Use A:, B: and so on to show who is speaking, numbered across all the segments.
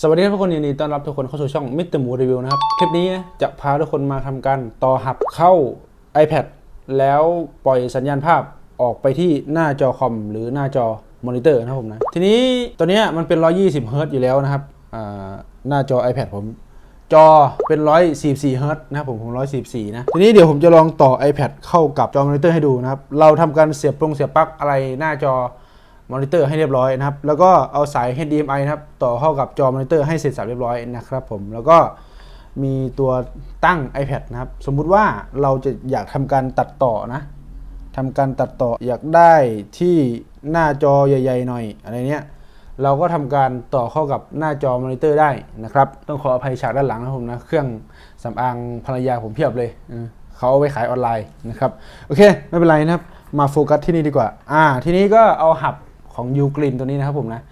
A: สวัสดีครับทุกคนยินดีต้อนรับทุกคนเข้าสู่ช่องมิสเตอร์หมูรีวิวนะครับ คลิปนี้จะพาทุกคนมาทำการต่อหับเข้า iPad แล้วปล่อยสัญญาณภาพออกไปที่หน้าจอคอมหรือหน้าจอมอนิเตอร์นะครับผมนะ ทีนี้ตัวเนี้ยมันเป็น 120เฮิรต์อยู่แล้วนะครับหน้าจอ iPad ผม จอเป็น 144เฮิรต์นะครับผมผม 144 นะ ทีนี้เดี๋ยวผมจะลองต่อ iPad เข้ากับจอมอนิเตอร์ให้ดูนะครับ เราทำการเสียบปรงเสียบปลั๊กอะไรหน้าจอ มอนิเตอร์ให้เรียบร้อยนะครับ แล้วก็เอาสาย HDMI นะครับ ต่อเข้ากับจอมอนิเตอร์ให้เสร็จสับเรียบร้อยนะครับผม แล้วก็มีตัวตั้ง iPad นะครับ สมมุติว่าเราจะอยากทำการตัดต่อนะทำการตัดต่ออยากได้ที่หน้าจอใหญ่ ๆ หน่อยอะไรเนี้ย เราก็ทำการต่อเข้ากับหน้าจอมอนิเตอร์ได้นะครับ ต้องขออภัยฉากด้านหลังนะผมนะ เครื่องสำอางภรรยาผมเพียบเลยเออเขาเอาไปขายออนไลน์นะครับ โอเค ไม่เป็นไรนะครับ มาโฟกัสที่นี่ดีกว่า อ่า ทีนี้ก็เอาหับ ของยูกรีนตัวนี้นะครับผมนะ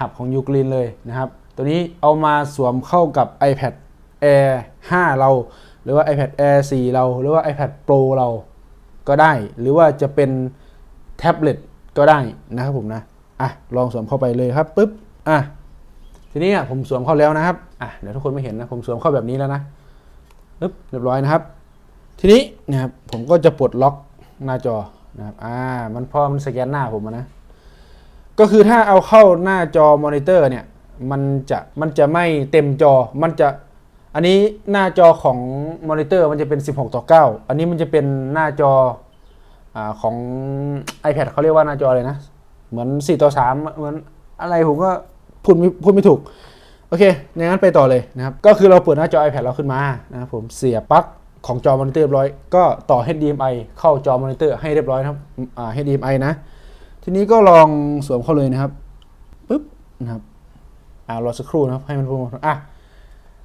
A: หับของยูกรีนเลยนะครับ ตัวนี้เอามาสวมเข้ากับ iPad Air 5 เรา หรือว่า iPad Air 4 เรา หรือว่า iPad Pro เราก็ได้ หรือว่าจะเป็นแท็บเล็ตก็ได้นะครับผมนะอะลองสวมเข้าไปเลยครับปุ๊บอะทีนี้ผมสวมเข้าแล้วนะครับอะเดี๋ยวทุกคนไม่เห็นนะผมสวมเข้าแบบนี้แล้วนะปึ๊บเรียบร้อยนะครับ ทีนี้นะครับผมก็จะปลดล็อกหน้าจอนะครับอ่ามันพอมันสแกนหน้าผมนะ ก็คือถ้าเอาเข้าหน้าจอมอนิเตอร์เนี่ย มันจะมันจะไม่เต็มจอ มันจะ อันนี้หน้าจอของมอนิเตอร์มันจะเป็น 16 ต่อ 9 อันนี้มันจะเป็นหน้าจออาของ iPad เขาเรียกว่าหน้าจอเลยนะ เหมือน 4 ต่อ 3 เหมือนอะไรผมก็พูดไม่พูดไม่ถูก โอเคอย่างนั้นไปต่อเลยนะครับ ก็คือเราเปิดหน้าจอ iPad เราขึ้นมานะครับผมเสียบปลั๊กของจอมอนิเตอร์เรียบร้อย ก็ต่อ HDMI เข้าจอมอนิเตอร์ให้เรียบร้อยนะครับอ่า HDMI นะ ทีนี้ก็ลองสวมเข้าเลยนะครับปึ๊บนะครับอ่ารอสักครู่นะครับให้มันพูดอะ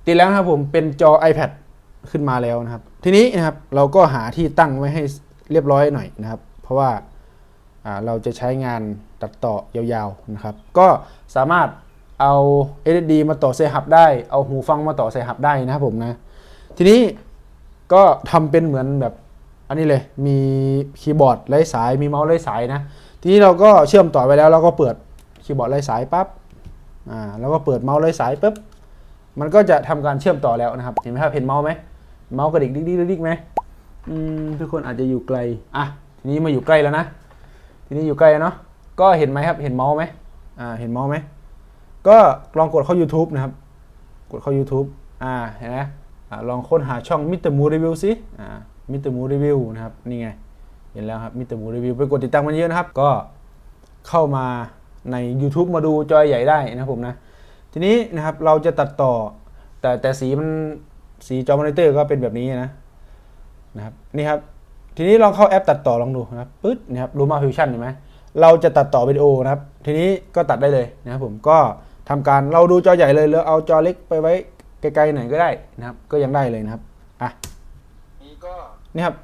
A: ติดแล้วนะครับผมเป็นจอ iPad ขึ้นมาแล้วนะครับ ทีนี้นะครับเราก็หาที่ตั้งไว้ให้เรียบร้อยหน่อยนะครับ เพราะว่าเราจะใช้งานตัดต่อยาวๆนะครับ ก็สามารถเอา SSD มาต่อใส่หับได้ เอาหูฟังมาต่อใส่หับได้นะครับผมนะ ทีนี้ก็ทำเป็นเหมือนแบบอันนี้เลย มีคีย์บอร์ดไร้สาย มีเมาส์ไร้สายนะ ทีนี้เราก็เชื่อมต่อไปแล้วเราก็เปิดคีย์บอร์ดไร้สายปั๊บอ่าแล้วก็เปิดเมาส์ไร้สายปุ๊บมันก็จะทำการเชื่อมต่อแล้วนะครับ เห็นไหมครับเห็นเมาส์ไหมเมาส์กระดิกดิ๊กดิ๊กดิ๊กดิ๊กไหมอืมทุกคนอาจจะอยู่ไกลอะทีนี้มาอยู่ใกล้แล้วนะ ทีนี้อยู่ใกล้แล้วเนาะก็เห็นไหมครับ เห็นเมาส์ไหมอ่าเห็นเมาส์ไหมก็ลองกดเข้า YouTube นะครับ กดเข้า YouTube อ่าเห็นไหมอ่าลองค้นหาช่องมิสเตอร์มูรีวิวสิอ่ามิสเตอร์มูรีวิวนะครับนี่ไง เห็นแล้วครับมิสเตอร์มูรีวิวไปกดติดตามมันเยอะนะครับ ก็เข้ามาใน YouTube มาดูจอใหญ่ได้นะครับผมนะ ทีนี้นะครับเราจะตัดต่อ แต่แต่สีมันสีจอมอนิเตอร์ก็เป็นแบบนี้นะนะครับนี่ครับ ทีนี้ลองเข้าแอปตัดต่อลองดูนะครับปึ๊ดนะครับรูมาฟิวชั่นเห็นไหมเราจะตัดต่อวิดีโอนะครับ ทีนี้ก็ตัดได้เลยนะครับผมก็ทำการเราดูจอใหญ่เลยแล้วเอาจอเล็กไปไว้ไกลๆไหนก็ได้นะครับ ก็ยังได้เลยนะครับอะ
B: นี่ก็
A: นี่ครับ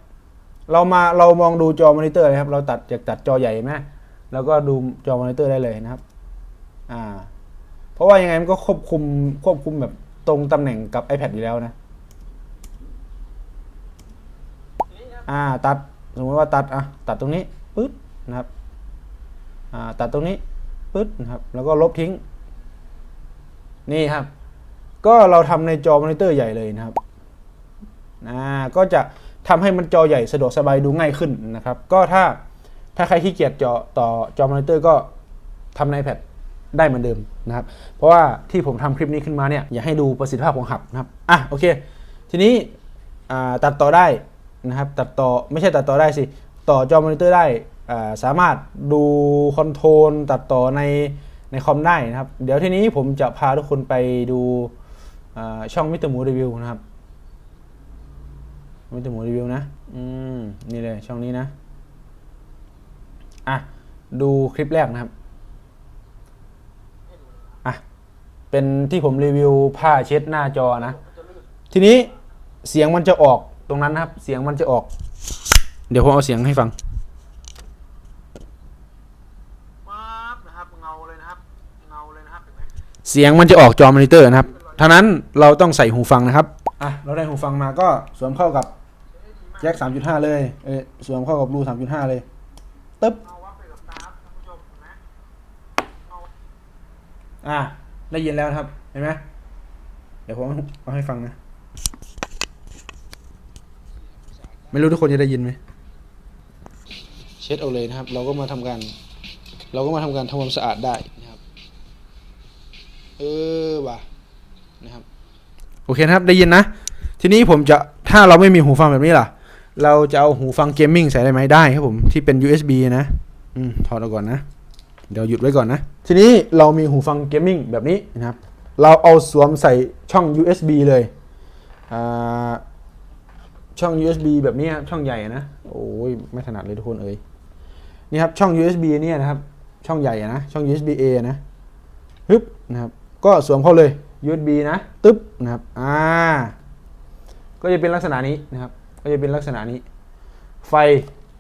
A: เรามาเรามองดูจอมอนิเตอร์นะครับ เราตัดจากตัดจอใหญ่ไหมแล้วก็ดูจอมอนิเตอร์ได้เลยนะครับ อ่า เพราะว่ายังไงมันก็ควบคุมควบคุมแบบตรงตำแหน่งกับ iPad อยู่แล้วนะ อ่า ตัดสมมติว่าตัดอะตัดตรงนี้ปึ๊ดนะครับ อ่า ตัดตรงนี้ปึ๊ดนะครับ แล้วก็ลบทิ้ง นี่ครับ ก็เราทำในจอมอนิเตอร์ใหญ่เลยนะครับ อ่า ก็จะ ทำให้มันจอใหญ่สะดวกสบายดูง่ายขึ้นนะครับ ก็ถ้าถ้าใครขี้เกียจจอต่อจอมอนิเตอร์ก็ทำใน iPad ได้เหมือนเดิมนะครับ เพราะว่าที่ผมทำคลิปนี้ขึ้นมาเนี่ยอยากให้ดูประสิทธิภาพของหับนะครับ อะโอเค ทีนี้ตัดต่อได้นะครับ ตัดต่อไม่ใช่ตัดต่อได้สิ ต่อจอมอนิเตอร์ได้สามารถดูคอนโทรลตัดต่อในในคอมได้นะครับ เดี๋ยวทีนี้ผมจะพาทุกคนไปดูช่องมิสเตอร์มูรีวิวนะครับ มิสเตอร์หมูรีวิวนะ อืม นี่เลยช่องนี้นะ อะ ดูคลิปแรกนะครับ อะ เป็นที่ผมรีวิวผ้าเช็ดหน้าจอนะ
B: จะลื่น
A: ทีนี้เสียงมันจะออกตรงนั้นนะครับ เสียงมันจะออก เดี๋ยวผมเอาเสียงให้ฟัง
B: ป๊าบนะครับเงาเลยนะครับเงาเลยนะครับเห็นไหม
A: เสียงมันจะออกจอมอนิเตอร์นะครับทางนั้นเราต้องใส่หูฟังนะครับ อะเราได้หูฟังมาก็สวมเข้ากับแจ็ค3.5เลย เออสวมเข้ากับรู3.5เลย ตึ๊บ
B: เงาวับไปกับตาครับ
A: อะได้ยินแล้วครับ เห็นไหมเดี๋ยวผมเอาให้ฟังนะ ไม่รู้ทุกคนจะได้ยินไหม เช็ดเอาเลยนะครับ เราก็มาทำการ เราก็มาทำการทำความสะอาดได้นะครับ เออว่ะนะครับ โอเคนะครับ ได้ยินนะ ทีนี้ผมจะถ้าเราไม่มีหูฟังแบบนี้ล่ะ เราจะเอาหูฟังเกมมิ่งใส่ได้ไหมได้ครับผมที่เป็น USB นะอืมถอดออกก่อนนะ เดี๋ยวหยุดไว้ก่อนนะ ทีนี้เรามีหูฟังเกมมิ่งแบบนี้นะครับ เราเอาสวมใส่ช่อง USB เลยอ่าช่อง USB แบบนี้ครับช่องใหญ่นะ โอ้ยไม่ถนัดเลยทุกคนเอ่ยนี่ครับช่อง USB เนี่ยนะครับ ช่องใหญ่นะ ช่อง USB A นะฮึบนะครับ ก็สวมเข้าเลย USB นะตึ๊บนะครับอ่าก็จะเป็นลักษณะนี้นะครับ ก็จะเป็นลักษณะนี้ ไฟ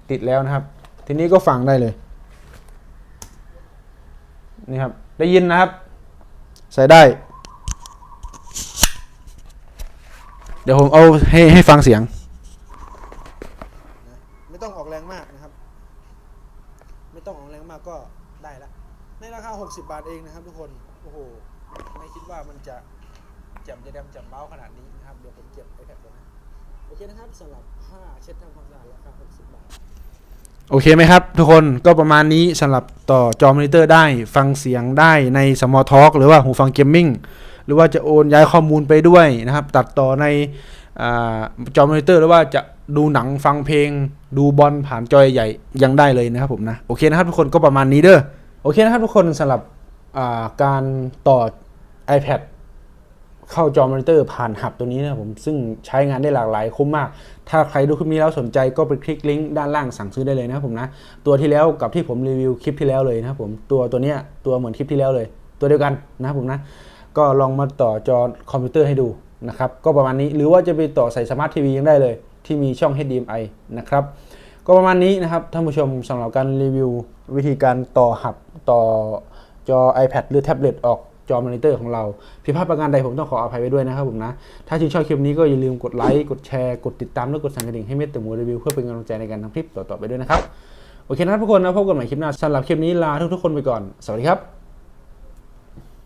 A: ติดแล้วนะครับ ทีนี้ก็ฟังได้เลยนี่ครับได้ยินนะครับ ใส่ได้ เดี๋ยวผมเอาให้ให้ฟังเสียง ไม่ต้องออกแรงมากนะครับ ไม่ต้องออกแรงมากก็ได้ละในราคา 60 บาทเองนะครับทุกคนโอ้โหไม่คิด ว่ามันจะแจ่มจะแดมแจ่มเบ้าขนาดนี้นะครับเดี๋ยวผมเก็บ iPad ก่อนนะโอเคนะครับสำหรับผ้าเช็ดทำความสะอาดราคา60บาทโอเคไหมครับ ทุกคนก็ประมาณนี้สำหรับต่อจอมอนิเตอร์ได้ฟังเสียงได้ในสมอท a l k หรือว่าหูฟังเกมมิ่งหรือว่าจะโอนย้ายข้อมูลไปด้วยนะครับ ตัดต่อในอาจอมอนิเตอร์หรือว่าจะดูหนังฟังเพลง ดูบอลผ่านจอใหญ่ๆยังได้เลยนะครับผมนะ โอเคนะครับทุกคนก็ประมาณนี้เด้อโอเคนะครับทุกคนสำหรับอ่าการต่อ iPad เข้าจอมอนิเตอร์ผ่านหับตัวนี้นะผมซึ่งใช้งานได้หลากหลายคุ้มมาก ถ้าใครดูคลิปนี้แล้วสนใจก็ไปคลิกลิงก์ด้านล่างสั่งซื้อได้เลยนะผมนะ ตัวที่แล้วกับที่ผมรีวิวคลิปที่แล้วเลยนะผมตัวตัวเนี้ยตัวเหมือนคลิปที่แล้วเลย ตัวเดียวกันนะผมนะ ก็ลองมาต่อจอคอมพิวเตอร์ให้ดูนะครับก็ประมาณนี้หรือว่าจะไปต่อใส่สมาร์ททีวียังได้เลย ที่มีช่อง HDMI นะครับก็ประมาณนี้นะครับท่านผู้ชมสำหรับการรีวิววิธีการต่อหับต่อจอ iPad หรือแท็บเล็ตออก จอมอนิเตอร์ของเราผิดพลาดประการใดผมต้องขออภัยไว้ด้วยนะครับผมนะ ถ้าชื่นชอบคลิปนี้ก็อย่าลืมกดไลค์ กดแชร์ กดติดตาม และกดสั่นกระดิ่งให้เมตตามูรีวิวเพื่อเป็นกำลังใจในการทำคลิปต่อๆไปด้วยนะครับ โอเคนะครับทุกคนนะพบกันใหม่คลิปหน้าสำหรับคลิปนี้ลาทุกๆคนไปก่อน สวัสดีครับ